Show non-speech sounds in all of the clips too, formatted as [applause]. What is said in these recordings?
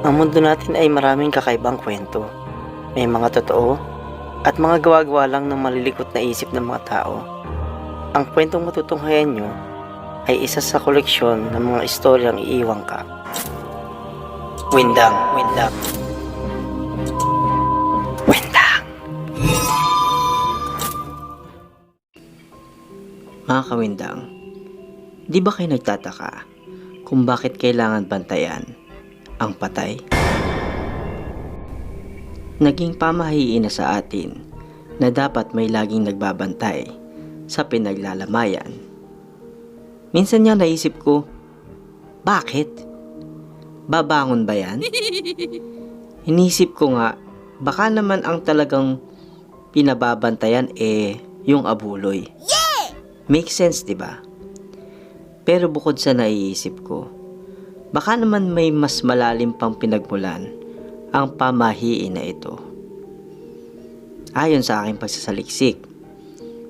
Ang mundo natin ay maraming kakaibang kwento. May mga totoo at mga gawa-gawa lang ng malilikot na isip ng mga tao. Ang kwentong matutunghayan nyo ay isa sa koleksyon ng mga istoryang iiwang ka. Windang, windang. Windang! Mga kawindang, di ba kayo nagtataka kung bakit kailangan bantayan ang patay? Naging pamahiin na sa atin na dapat may laging nagbabantay sa pinaglalamayan. Minsan nga naisip ko, bakit? Babangon ba yan? [laughs] Inisip ko nga, baka naman ang talagang pinababantayan eh yung abuloy. Make sense, di ba? Pero bukod sa naiisip ko, baka naman may mas malalim pang pinagmulan ang pamahiin na ito. Ayon sa aking pagsasaliksik,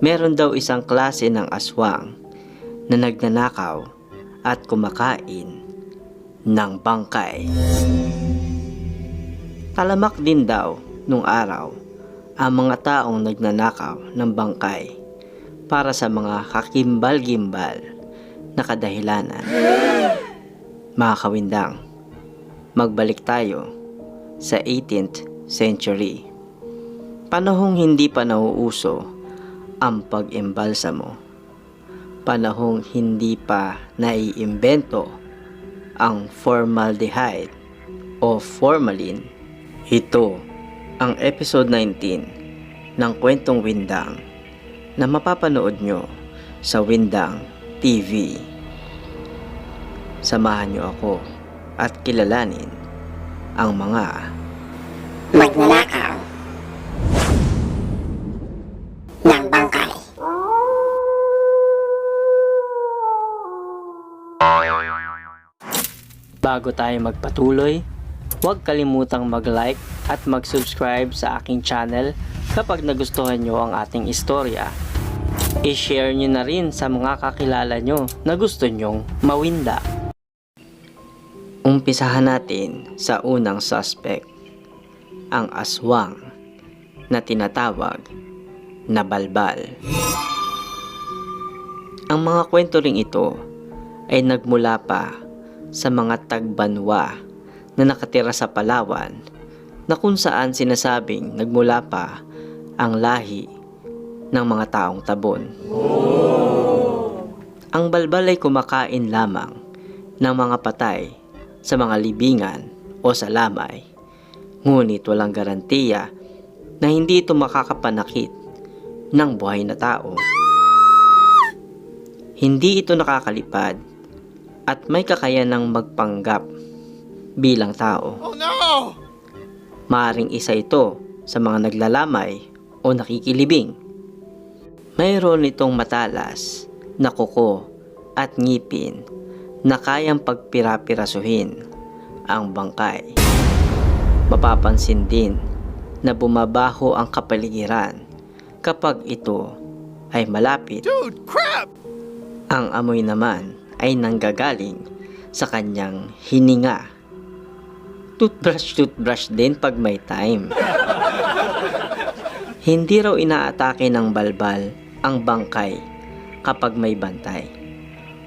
meron daw isang klase ng aswang na nagnanakaw at kumakain ng bangkay. Talamak din daw nung araw ang mga taong nagnanakaw ng bangkay para sa mga kakimbal-gimbal na kadahilanan. Mga kawindang, magbalik tayo sa 18th century. Panahong hindi pa nauuso ang pag-imbalsamo. Panahong hindi pa naiimbento ang formaldehyde o formalin. Ito ang episode 19 ng Kwentong Windang na mapapanood nyo sa Windang TV. Samahan nyo ako at kilalanin ang mga magnanakaw ng bangkay. Bago tayo magpatuloy, huwag kalimutang mag-like at mag-subscribe sa aking channel kapag nagustuhan nyo ang ating istorya. I-share nyo na rin sa mga kakilala nyo na gusto nyong mawinda. Umpisahan natin sa unang suspect, ang aswang na tinatawag na balbal. Ang mga kwento ring ito ay nagmula pa sa mga tagbanwa na nakatira sa Palawan na kung saan sinasabing nagmula pa ang lahi ng mga taong tabon. Ang balbal ay kumakain lamang ng mga patay sa mga libingan o sa lamay. Ngunit walang garantiya na hindi ito makakapanakit ng buhay na tao. Hindi ito nakakalipad at may kakayanang magpanggap bilang tao. Oh no! Maaring isa ito sa mga naglalamay o nakikilibing. Mayroon itong matalas na kuko at ngipin na kayang pagpirapirasuhin ang bangkay. Mapapansin din na bumabaho ang kapaligiran kapag ito ay malapit. Dude, crap! Ang amoy naman ay nanggagaling sa kanyang hininga. Toothbrush toothbrush din pag may time. Hindi raw inaatake ng balbal ang bangkay kapag may bantay.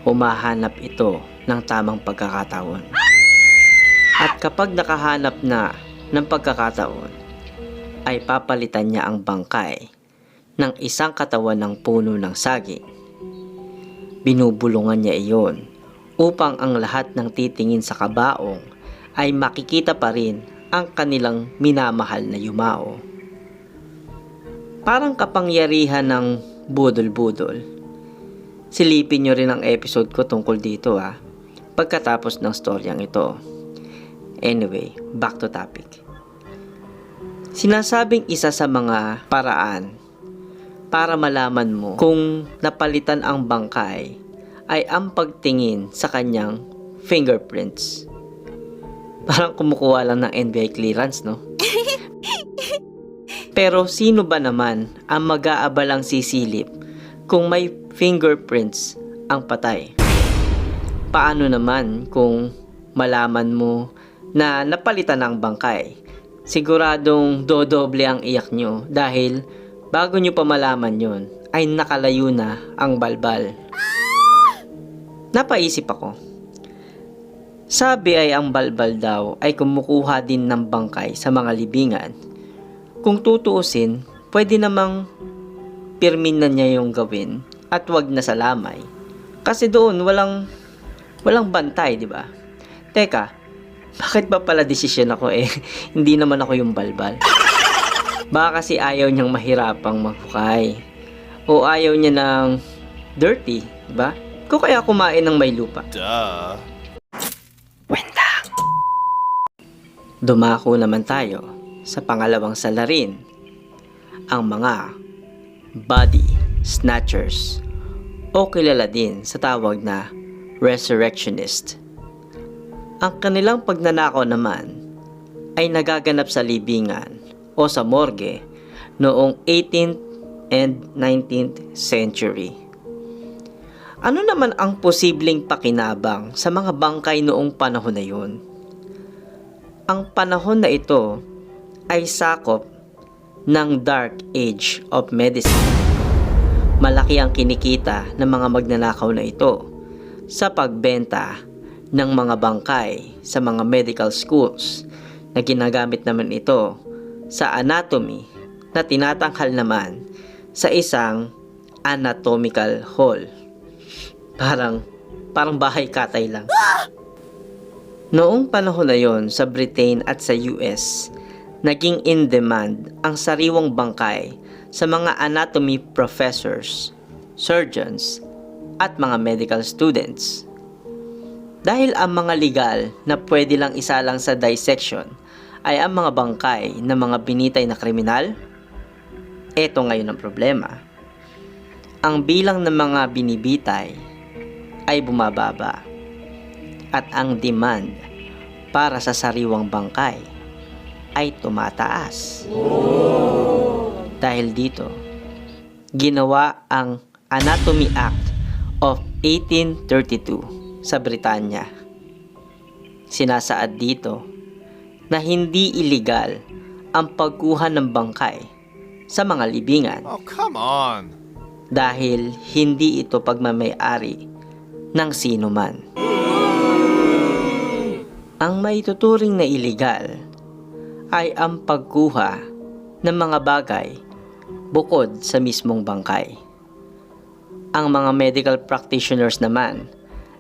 Humahanap ito ng tamang pagkakataon. At kapag nakahanap na ng pagkakataon, ay papalitan niya ang bangkay ng isang katawan ng puno ng saging. Binubulungan niya iyon upang ang lahat ng titingin sa kabaong ay makikita pa rin ang kanilang minamahal na yumao. Parang kapangyarihan ng budol-budol. Silipin nyo rin ang episode ko tungkol dito ah, pagkatapos ng storyang ito. Anyway, back to topic. Sinasabing isa sa mga paraan para malaman mo kung napalitan ang bangkay ay ang pagtingin sa kanyang fingerprints. Parang kumukuha lang ng NBI clearance, no? [laughs] Pero sino ba naman ang mag-aabalang sisilip kung may fingerprints ang patay? Paano naman kung malaman mo na napalitan ng bangkay. Siguradong dodoble ang iyak nyo dahil bago nyo pa malaman yun ay nakalayo na ang balbal. Napaisip ako. Sabi ay ang balbal daw ay kumukuha din ng bangkay sa mga libingan. Kung tutuusin, pwede namang pirmin na niya yung gawin at wag na sa lamay. Kasi doon walang walang bantay, di ba? Teka, bakit ba pala desisyon ako eh? [laughs] Hindi naman ako yung balbal. Baka kasi ayaw niyang mahirapang maghukay. O ayaw niya ng dirty, di ba? Kung kaya kumain ng may lupa. Duh. Dumako naman tayo sa pangalawang salarin, ang mga body snatchers o kilala din sa tawag na resurrectionist. Ang kanilang pagnanakaw naman ay nagaganap sa libingan o sa morgue noong 18th and 19th century. Ano naman ang posibleng pakinabang sa mga bangkay noong panahon na yun? Ang panahon na ito ay sakop ng Dark Age of Medicine. Malaki ang kinikita ng mga magnanakaw na ito sa pagbenta ng mga bangkay sa mga medical schools na ginagamit naman ito sa anatomy na tinatanghal naman sa isang anatomical hall. Parang parang bahay katay lang. Noong panahon na yon sa Britain at sa US, naging in demand ang sariwang bangkay sa mga anatomy professors, surgeons, at mga medical students. Dahil ang mga legal na pwede lang isa lang sa dissection ay ang mga bangkay ng mga binitay na kriminal, eto ngayon ang problema. Ang bilang ng mga binibitay ay bumababa at ang demand para sa sariwang bangkay ay tumataas. Dahil dito, ginawa ang Anatomy Act of 1832 sa Britanya. Sinasaad dito na hindi iligal ang pagkuha ng bangkay sa mga libingan Oh, come on. dahil hindi ito pagmamayari ng sino man. Ang maituturing na iligal ay ang pagkuha ng mga bagay bukod sa mismong bangkay. Ang mga medical practitioners naman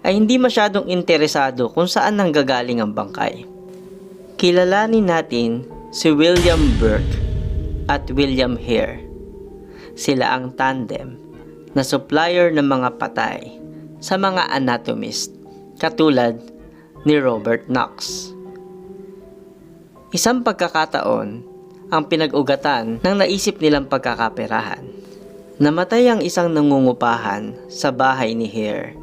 ay hindi masyadong interesado kung saan nanggagaling ang bangkay. Kilalanin natin si William Burke at William Hare. Sila ang tandem na supplier ng mga patay sa mga anatomist katulad ni Robert Knox. Isang pagkakataon ang pinag-ugatan ng naisip nilang pagkakaperahan. Namatay ang isang nangungupahan sa bahay ni Hare.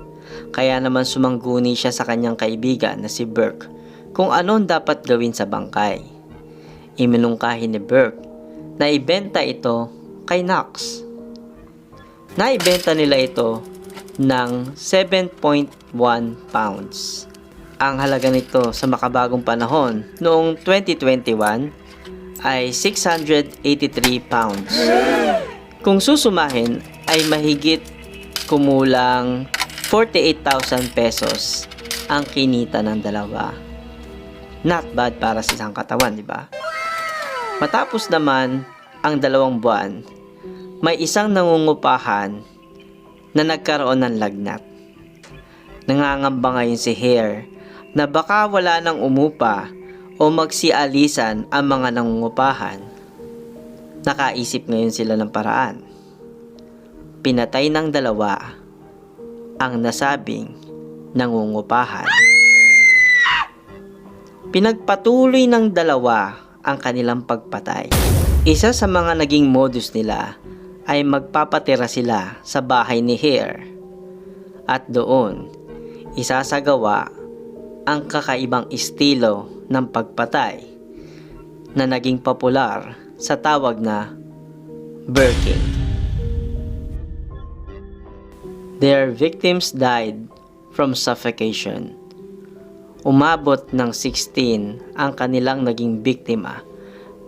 Kaya naman sumangguni siya sa kanyang kaibigan na si Burke kung ano ang dapat gawin sa bangkay. Iminungkahi ni Burke na ibenta ito kay Knox. Naibenta nila ito ng 7.1 pounds. Ang halaga nito sa makabagong panahon noong 2021 ay 683 pounds. Kung susumahin ay mahigit kumulang 48,000 pesos ang kinita ng dalawa. Not bad para sa isang katawan, di ba? Matapos naman ang dalawang buwan, may isang nangungupahan na nagkaroon ng lagnat. Nangangamba ngayon si Hare na baka wala nang umupa o magsialisan ang mga nangungupahan. Nakaisip ngayon sila ng paraan. Pinatay ng dalawa ang nasabing nangungupahan. Pinagpatuloy ng dalawa ang kanilang pagpatay. Isa sa mga naging modus nila ay magpapatira sila sa bahay ni Hare at doon isasagawa ang kakaibang estilo ng pagpatay na naging popular sa tawag na Birking. Their victims died from suffocation Umabot ng 16 ang kanilang naging biktima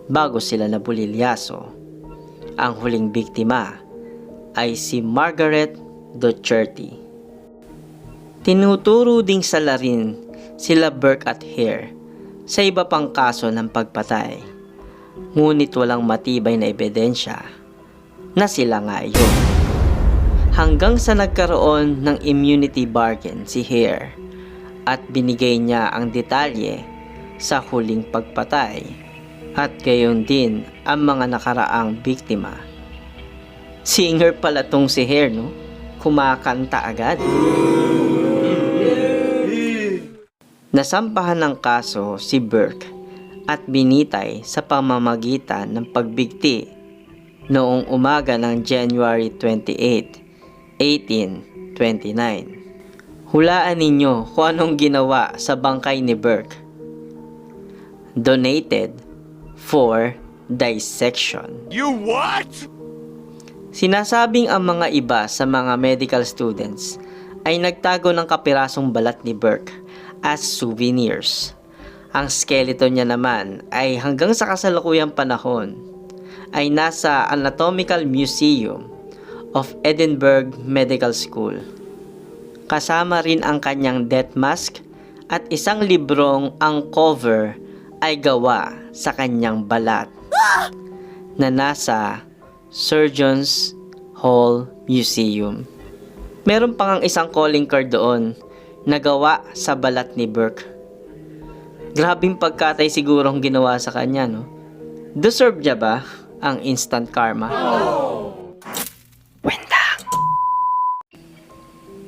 bago sila nabulilyaso. Ang huling biktima ay si Margaret Duterte. Tinuturo ding salarin sila Burke at Hare sa iba pang kaso ng pagpatay. Ngunit walang matibay na ebidensya na sila nga iyon. Hanggang sa nagkaroon ng immunity bargain si Hare at binigay niya ang detalye sa huling pagpatay at gayon din ang mga nakaraang biktima. Singer pala tong si Hare, no? Kumakanta agad. Nasampahan ng kaso si Burke at binitay sa pamamagitan ng pagbigti noong umaga ng January 28, 1829. Hulaan ninyo kung anong ginawa sa bangkay ni Burke. Donated for dissection. You what? Sinasabing ang mga iba sa mga medical students ay nagtago ng kapirasong balat ni Burke as souvenirs. Ang skeleton niya naman ay hanggang sa kasalukuyang panahon ay nasa Anatomical Museum of Edinburgh Medical School. Kasama rin ang kanyang death mask at isang librong ang cover ay gawa sa kanyang balat na nasa Surgeons Hall Museum. Meron pang ang isang calling card doon na gawa sa balat ni Burke. Grabing pagkatay siguro ang ginawa sa kanya, no? Deserve niya ba ang instant karma? Windang!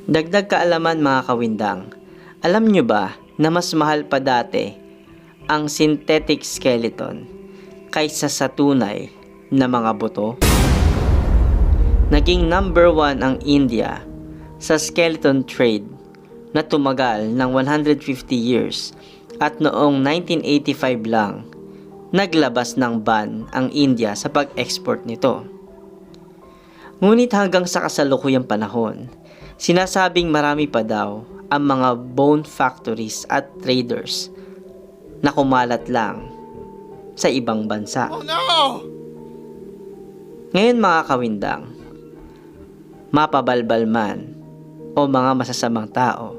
Dagdag kaalaman mga kawindang, alam nyo ba na mas mahal pa dati ang synthetic skeleton kaysa sa tunay na mga buto? Naging number one ang India sa skeleton trade na tumagal ng 150 years at noong 1985 lang naglabas ng ban ang India sa pag-export nito. Ngunit hanggang sa kasalukuyang panahon, sinasabing marami pa daw ang mga bone factories at traders na kumalat lang sa ibang bansa. Oh no! Ngayon mga kawindang, mapabalbal man o mga masasamang tao,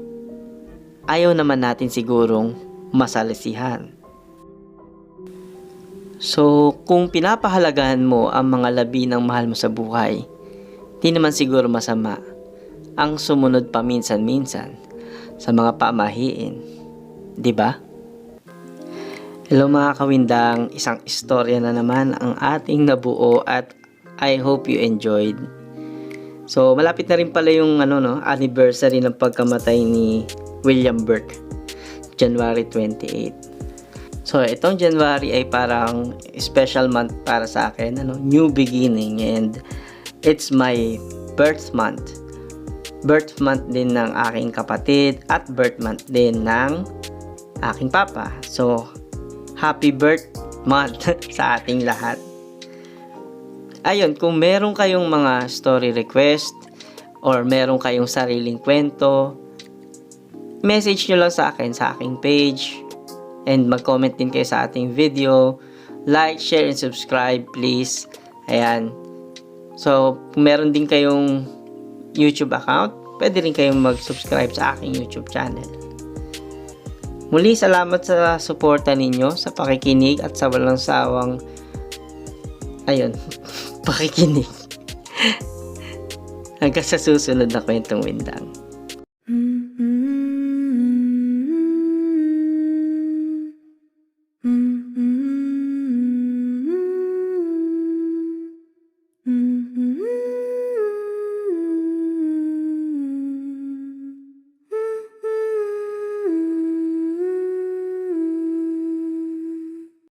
ayaw naman natin sigurong masalisihan. So, kung pinapahalagahan mo ang mga labi ng mahal mo sa buhay, di naman siguro masama ang sumunod paminsan-minsan sa mga pamahiin. Ba? Hello mga kawindang, isang istorya na naman ang ating nabuo at I hope you enjoyed. So, malapit na rin pala yung ano, no, anniversary ng pagkamatay ni William Burke. January 28. So, itong January ay parang special month para sa akin. Ano, new beginning and it's my birth month. Birth month din ng aking kapatid at birth month din ng aking papa. So, happy birth month [laughs] sa ating lahat. Ayun, kung meron kayong mga story request or meron kayong sariling kwento, message nyo lang sa akin sa aking page and mag-comment din kayo sa ating video. Like, share, and subscribe please. Ayan. So, kung meron din kayong YouTube account, pwede rin kayong mag-subscribe sa aking YouTube channel. Muli, salamat sa suporta ninyo, sa pakikinig at sa walang sawang ayun, [laughs] pakikinig. Hanggang sa susunod na kwentong windang.